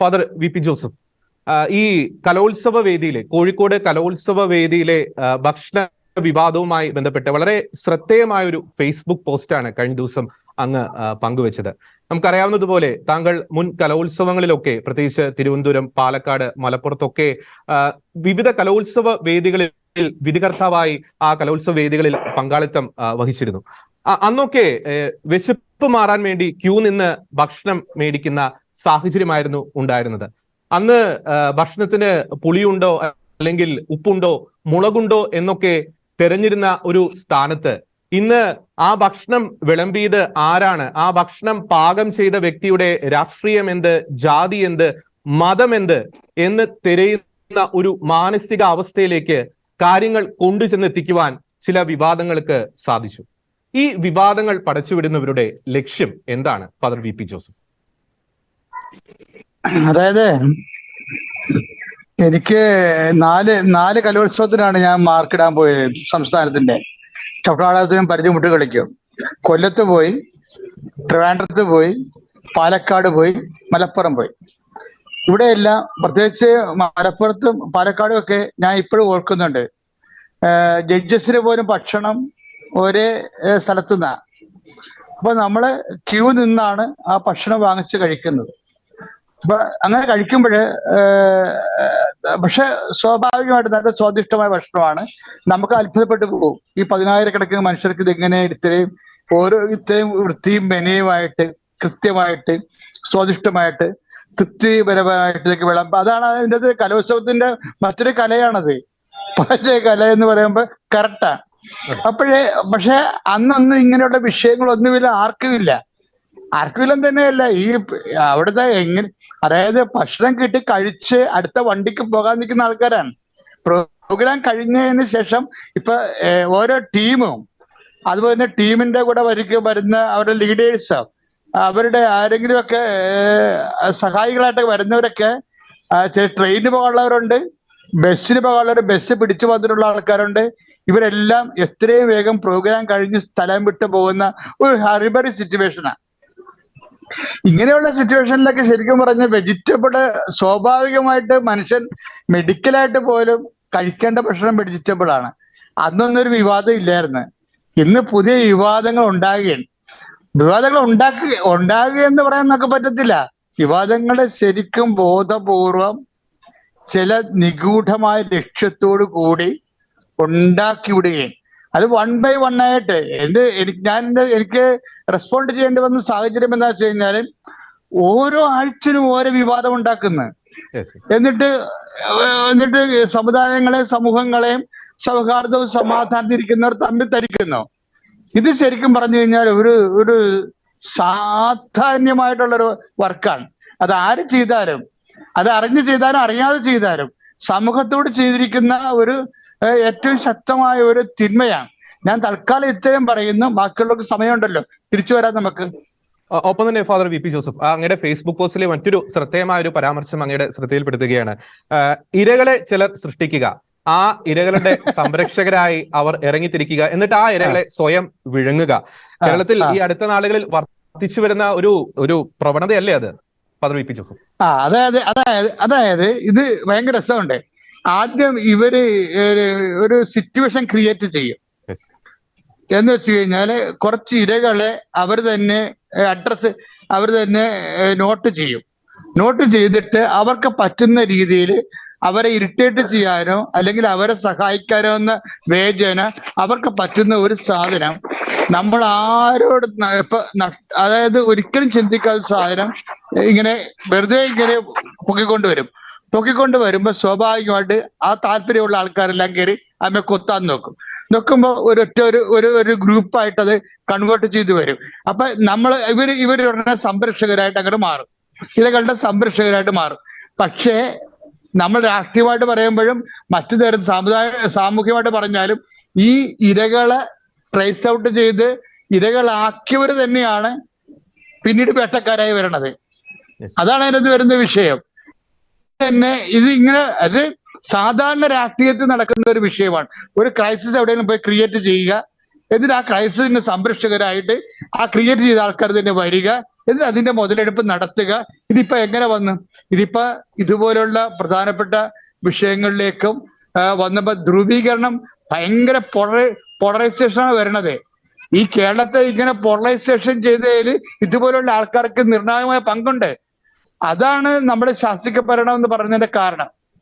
Father V P Joseph ഈ കലോത്സവ വേദിയിലെ കോഴിക്കോട് കലോത്സവ വേദിയിലെ ഭക്ഷണ വിവാദവുമായി ബന്ധപ്പെട്ട് വളരെ ശ്രദ്ധേയമായ ഒരു ഫേസ്ബുക്ക് പോസ്റ്റാണ് കഴിഞ്ഞ ദിവസം അങ്ങ് പങ്കുവച്ചത്. നമുക്കറിയാവുന്നതുപോലെ താങ്കൾ മുൻ കലോത്സവങ്ങളിലൊക്കെ പ്രത്യേകിച്ച് തിരുവനന്തപുരം പാലക്കാട് മലപ്പുറത്തൊക്കെ വിവിധ കലോത്സവ വേദികളിൽ വിധികർത്താവായി ആ കലോത്സവ വേദികളിൽ പങ്കാളിത്തം വഹിച്ചിരുന്നു. അന്നൊക്കെ വിശപ്പ് മാറാൻ വേണ്ടി ക്യൂ നിന്ന് ഭക്ഷണം മേടിക്കുന്ന സാഹചര്യമായിരുന്നു ഉണ്ടായിരുന്നത്. അന്ന് ഭക്ഷണത്തിന് പുളിയുണ്ടോ അല്ലെങ്കിൽ ഉപ്പുണ്ടോ മുളകുണ്ടോ എന്നൊക്കെ തെരഞ്ഞിരുന്ന ഒരു സ്ഥാനത്ത് ഇന്ന് ആ ഭക്ഷണം വിളമ്പിയത് ആരാണ്? ആ ഭക്ഷണം പാകം ചെയ്ത വ്യക്തിയുടെ രാഷ്ട്രീയം എന്ത് ജാതി എന്ത് മതം എന്ത് എന്ന് തിരയുന്ന ഒരു മാനസിക അവസ്ഥയിലേക്ക് കാര്യങ്ങൾ കൊണ്ടുചെന്നെത്തിക്കുവാൻ ചില വിവാദങ്ങൾക്ക് സാധിച്ചു. ഈ വിവാദങ്ങൾ പടച്ചുവിടുന്നവരുടെ ലക്ഷ്യം എന്താണ് ഫാദർ വി പി ജോസഫ്? അതായത് എനിക്ക് നാല് നാല് കലോത്സവത്തിനാണ് ഞാൻ മാർക്കിടാൻ പോയത് സംസ്ഥാനത്തിന്റെ. ചവിട്ടാളത്തിന് പരിചയമുട്ട് കളിക്കും. കൊല്ലത്ത് പോയി ട്രിവാൻഡ്രത്ത് പോയി പാലക്കാട് പോയി മലപ്പുറം പോയി. ഇവിടെയെല്ലാം പ്രത്യേകിച്ച് മലപ്പുറത്തും പാലക്കാടും ഒക്കെ ഞാൻ ഇപ്പോഴും ഓർക്കുന്നുണ്ട്. ജഡ്ജസിന് പോലും ഭക്ഷണം ഒരേ സ്ഥലത്തു നിന്നാണ് അപ്പൊ നമ്മൾ ക്യൂ നിന്നാണ് ആ ഭക്ഷണം വാങ്ങിച്ച് കഴിക്കുന്നത്. അപ്പൊ അങ്ങനെ കഴിക്കുമ്പോഴ് പക്ഷെ സ്വാഭാവികമായിട്ട് നല്ല സ്വാദിഷ്ടമായ ഭക്ഷണമാണ്. നമുക്ക് അത്ഭുതപ്പെട്ടു പോകും. ഈ പതിനായിരക്കണക്കിന് മനുഷ്യർക്ക് എങ്ങനെ ഇത്രയും ഓരോ ഇത്രയും വൃത്തിയും മെനയുമായിട്ട് കൃത്യമായിട്ട് സ്വാദിഷ്ടമായിട്ട് തൃപ്തിപരമായിട്ട് ഇതൊക്കെ വിളമ്പ അതാണ് അതിന്റെ അത് കലോത്സവത്തിന്റെ മറ്റൊരു കലയാണത്. പാചക കല എന്ന് പറയുമ്പോൾ കറക്റ്റാ അപ്പോഴേ പക്ഷെ അന്നൊന്നും ഇങ്ങനെയുള്ള വിഷയങ്ങളൊന്നുമില്ല ആർക്കുമില്ല. ആർക്കുമില്ലെന്ന് തന്നെയല്ല ഈ അവിടുത്തെ എങ്ങനെ അതായത് ഭക്ഷണം കിട്ടി കഴിച്ച് അടുത്ത വണ്ടിക്ക് പോകാൻ നിൽക്കുന്ന ആൾക്കാരാണ്. പ്രോഗ്രാം കഴിഞ്ഞതിന് ശേഷം ഇപ്പൊ ഓരോ ടീമും അതുപോലെ തന്നെ ടീമിന്റെ കൂടെ വരിക വരുന്ന അവരുടെ ലീഡേഴ്സ് അവരുടെ ആരെങ്കിലും ഒക്കെ സഹായികളായിട്ട് വരുന്നവരൊക്കെ ട്രെയിനിന് പോകാനുള്ളവരുണ്ട്. ബസ്സിന് പോകാനുള്ളവർ ബസ് പിടിച്ചു വന്നിട്ടുള്ള ആൾക്കാരുണ്ട്. ഇവരെല്ലാം എത്രയും വേഗം പ്രോഗ്രാം കഴിഞ്ഞ് സ്ഥലം വിട്ട് പോകുന്ന ഒരു ഹറിബറി സിറ്റുവേഷനാണ് ഇങ്ങനെയുള്ള സിറ്റുവേഷനിലൊക്കെ ശരിക്കും പറഞ്ഞ വെജിറ്റബിൾ സ്വാഭാവികമായിട്ട് മനുഷ്യൻ മെഡിക്കലായിട്ട് പോലും കഴിക്കേണ്ട ഭക്ഷണം വെജിറ്റബിൾ ആണ്. അന്നൊന്നും ഒരു വിവാദം ഇല്ലായിരുന്നു. ഇന്ന് പുതിയ വിവാദങ്ങൾ ഉണ്ടാകുകയാണ്. വിവാദങ്ങൾ ഉണ്ടാക്കുക ഉണ്ടാകുക എന്ന് പറയാൻ നമുക്ക് പറ്റത്തില്ല. വിവാദങ്ങളെ ശരിക്കും ബോധപൂർവം ചില നിഗൂഢമായ ലക്ഷ്യത്തോടു കൂടി ഉണ്ടാക്കി വിടുകയും അത് വൺ ബൈ വൺ ആയിട്ട് എന്ത് എനിക്ക് ഞാൻ എനിക്ക് റെസ്പോണ്ട് ചെയ്യേണ്ടി വന്ന സാഹചര്യം എന്താ വെച്ച് കഴിഞ്ഞാൽ ഓരോ ആഴ്ചയിലും ഓരോ വിവാദം ഉണ്ടാക്കുന്നു. എന്നിട്ട് എന്നിട്ട് സമുദായങ്ങളെ സമൂഹങ്ങളെയും സൗഹാർദ്ദവും സമാധാനത്തിൽ ഇരിക്കുന്നവർ തമ്മിൽ തരിക്കുന്നു. ഇത് ശരിക്കും പറഞ്ഞു കഴിഞ്ഞാൽ ഒരു ഒരു സാധാന്യമായിട്ടുള്ളൊരു വർക്കാണ് അത് ആര് ചെയ്താലും അത് അറിഞ്ഞു ചെയ്താലും അറിയാതെ ചെയ്താലും സമൂഹത്തോട് ചെയ്തിരിക്കുന്ന ഒരു ഏറ്റവും ശക്തമായ ഒരു തിന്മയാണ്. ഞാൻ തൽക്കാലം ഇത്രയും പറയുന്നു. ബാക്കിയുള്ളവർക്ക് സമയമുണ്ടല്ലോ. തിരിച്ചു വരാൻ നമുക്ക്. ഒപ്പം തന്നെ ഫാദർ വി പി ജോസഫ് അങ്ങയുടെ ഫേസ്ബുക്ക് പോസ്റ്റിലെ മറ്റൊരു ശ്രദ്ധേയമായ ഒരു പരാമർശം അങ്ങയുടെ ശ്രദ്ധയിൽപ്പെടുത്തുകയാണ്. ഇരകളെ ചിലർ സൃഷ്ടിക്കുക. ആ ഇരകളുടെ സംരക്ഷകരായി അവർ ഇറങ്ങിത്തിരിക്കുക. എന്നിട്ട് ആ ഇരകളെ സ്വയം വിഴുങ്ങുക. കേരളത്തിൽ ഈ അടുത്ത നാളുകളിൽ വർദ്ധിച്ചു വരുന്ന ഒരു ഒരു പ്രവണതയല്ലേ അത്? വി ആ അതായത് അതായത് അതായത് ഇത് ഭയങ്കര രസമുണ്ട്. ആദ്യം ഇവർ ഒരു സിറ്റുവേഷൻ ക്രിയേറ്റ് ചെയ്യും. എന്ന് വെച്ച് കഴിഞ്ഞാൽ കുറച്ച് ഇരകളെ അവർ തന്നെ അഡ്രസ് അവർ തന്നെ നോട്ട് ചെയ്യും. നോട്ട് ചെയ്തിട്ട് അവർക്ക് പറ്റുന്ന രീതിയിൽ അവരെ ഇറിറ്റേറ്റ് ചെയ്യാനോ അല്ലെങ്കിൽ അവരെ സഹായിക്കാനോ എന്ന വേദന അവർക്ക് പറ്റുന്ന ഒരു സാധനം നമ്മൾ ആരോട് ഇപ്പൊ അതായത് ഒരിക്കലും ചിന്തിക്കാത്ത സാധനം ഇങ്ങനെ വെറുതെ ഇങ്ങനെ പൊക്കിക്കൊണ്ടുവരും പൊക്കിക്കൊണ്ട് വരുമ്പോ സ്വാഭാവികമായിട്ട് ആ താല്പര്യമുള്ള ആൾക്കാരെല്ലാം കയറി അമ്മയെ കൊത്താൻ നോക്കും. നോക്കുമ്പോൾ ഒരൊറ്റ ഒരു ഒരു ഒരു ഗ്രൂപ്പായിട്ട് അത് കൺവേർട്ട് ചെയ്ത് വരും. അപ്പൊ നമ്മൾ ഇവർ ഇവർ സംരക്ഷകരായിട്ട് അങ്ങോട്ട് മാറും. ഇരകളുടെ സംരക്ഷകരായിട്ട് മാറും. പക്ഷേ നമ്മൾ രാഷ്ട്രീയമായിട്ട് പറയുമ്പോഴും മറ്റു തരം സാമുദായ സാമൂഹ്യമായിട്ട് പറഞ്ഞാലും ഈ ഇരകളെ ട്രേസ് ഔട്ട് ചെയ്ത് ഇരകളാക്കിയവർ തന്നെയാണ് പിന്നീട് വേട്ടക്കാരായി വരണത്. അതാണ് അതിനകത്ത് വരുന്ന വിഷയം. തന്നെ ഇത് ഇങ്ങനെ അത് സാധാരണ രാഷ്ട്രീയത്തിൽ നടക്കുന്ന ഒരു വിഷയമാണ്. ഒരു ക്രൈസിസ് എവിടെയെങ്കിലും പോയി ക്രിയേറ്റ് ചെയ്യുക എന്നിട്ട് ആ ക്രൈസിസിന്റെ സംരക്ഷകരായിട്ട് ആ ക്രിയേറ്റ് ചെയ്ത ആൾക്കാർ തന്നെ വരിക എന്നിട്ട് അതിന്റെ മുതലെടുപ്പ് നടത്തുക. ഇതിപ്പോ എങ്ങനെ വന്നു? ഇതിപ്പോ ഇതുപോലുള്ള പ്രധാനപ്പെട്ട വിഷയങ്ങളിലേക്കും വന്നപ്പോ ധ്രുവീകരണം ഭയങ്കര പോളറൈസേഷനാണ് വരണത്. ഈ കേരളത്തെ ഇങ്ങനെ പോളറൈസേഷൻ ചെയ്തതിൽ ഇതുപോലുള്ള ആൾക്കാർക്ക് നിർണായകമായ പങ്കുണ്ട്. അതാണ് നമ്മുടെ ശാസ്ത്രീയ ഭരണം എന്ന് പറയുന്നതിന്റെ കാരണം.